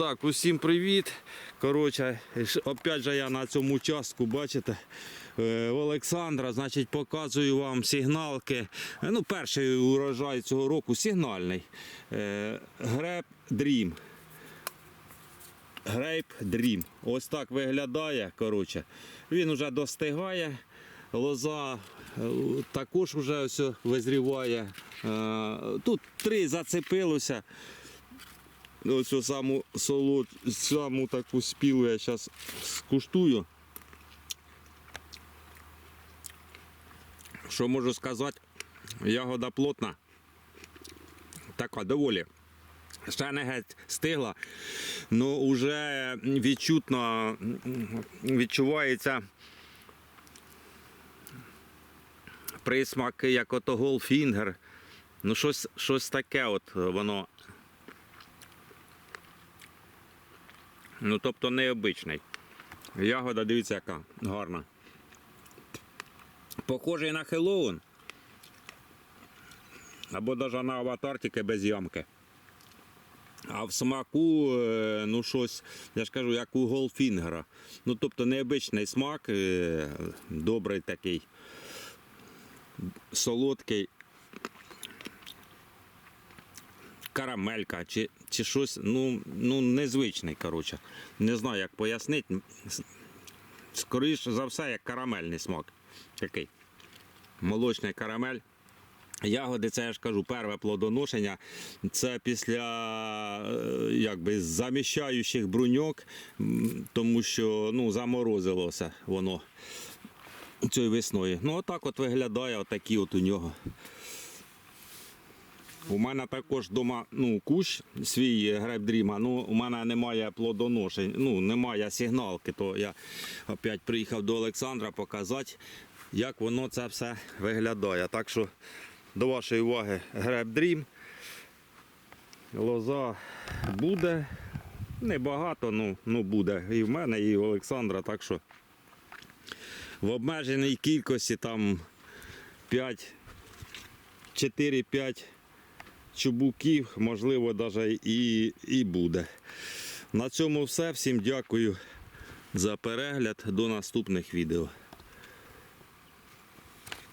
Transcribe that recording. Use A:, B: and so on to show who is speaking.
A: Так, усім привіт. Коротше, опять же я на цьому участку, бачите, е, Олександра, значить, показую вам сигналки. Е, Ну, перший урожай цього року сигнальний. Е, Греб Dream. Грейп Dream. Ось так виглядає. Коротше. Він вже достигає. Лоза також вже ось визріває. Тут три зацепилося. Ось саму солод, саму таку спілу я зараз скуштую. Що можу сказати? Ягода плотна. Така доволі. Ще не геть стигла, але вже відчутно відчувається присмак, як ото голфінгер. Ну, щось, щось таке от воно Ну, тобто необичний. Ягода, дивіться, яка гарна. Похожий на Хеллоуін. Або навіть на аватар, тільки без ямки. А в смаку, е, ну щось, я ж кажу, як у голфінгера. Ну, тобто необичний смак, е, добрий такий, солодкий. Карамелька чи, чи щось ну, ну, незвичний. коротше. Не знаю, як пояснити. Скоріше за все, як карамельний смак. Такий. Молочний карамель. Ягоди, це я ж кажу, перше плодоношення. Це після е, якби, заміщаючих бруньок, тому що ну, заморозилося воно цією весною. Ну, отак от виглядає, отакі от у нього. У мене також вдома ну, кущ свій греб дріма, ну у мене немає плодоношень, ну немає сигналки, то я опять приїхав до Олександра показати, як воно це все виглядає. Так що до вашої уваги греб дрім. Лоза буде. Небагато, ну, ну буде. І в мене, і в Олександра. Так що в обмеженій кількості там 5, 4-5 чубуків, можливо, навіть і, і буде. На цьому все. Всім дякую за перегляд. До наступних відео.